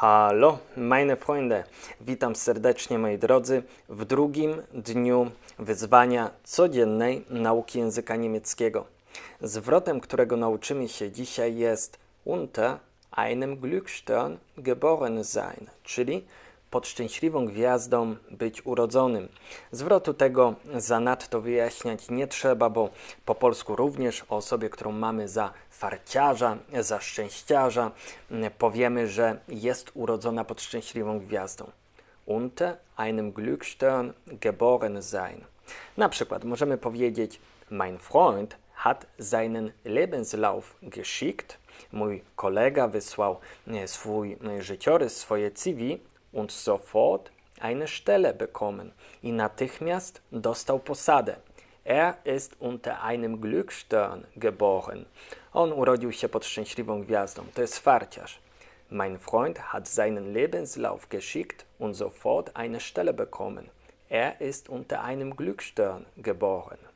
Hallo, meine Freunde. Witam serdecznie, moi drodzy, w drugim dniu wyzwania codziennej nauki języka niemieckiego. Zwrotem, którego nauczymy się dzisiaj jest unter einem Glücksstern geboren sein, czyli pod szczęśliwą gwiazdą być urodzonym. Zwrotu tego zanadto wyjaśniać nie trzeba, bo po polsku również o osobie, którą mamy za farciarza, za szczęściarza, mm, powiemy, że jest urodzona pod szczęśliwą gwiazdą. Unter einem Glücksstern geboren sein. Na przykład możemy powiedzieć: Mein Freund hat seinen Lebenslauf geschickt. Mój kolega wysłał e, swój e, życiorys, swoje CV und sofort eine Stelle bekommen. I natychmiast dostał posadę. Er ist unter einem Glücksstern geboren. On urodził się pod szczęśliwą gwiazdą. To jest farciarz. Mein Freund hat seinen Lebenslauf geschickt und sofort eine Stelle bekommen. Er ist unter einem Glücksstern geboren.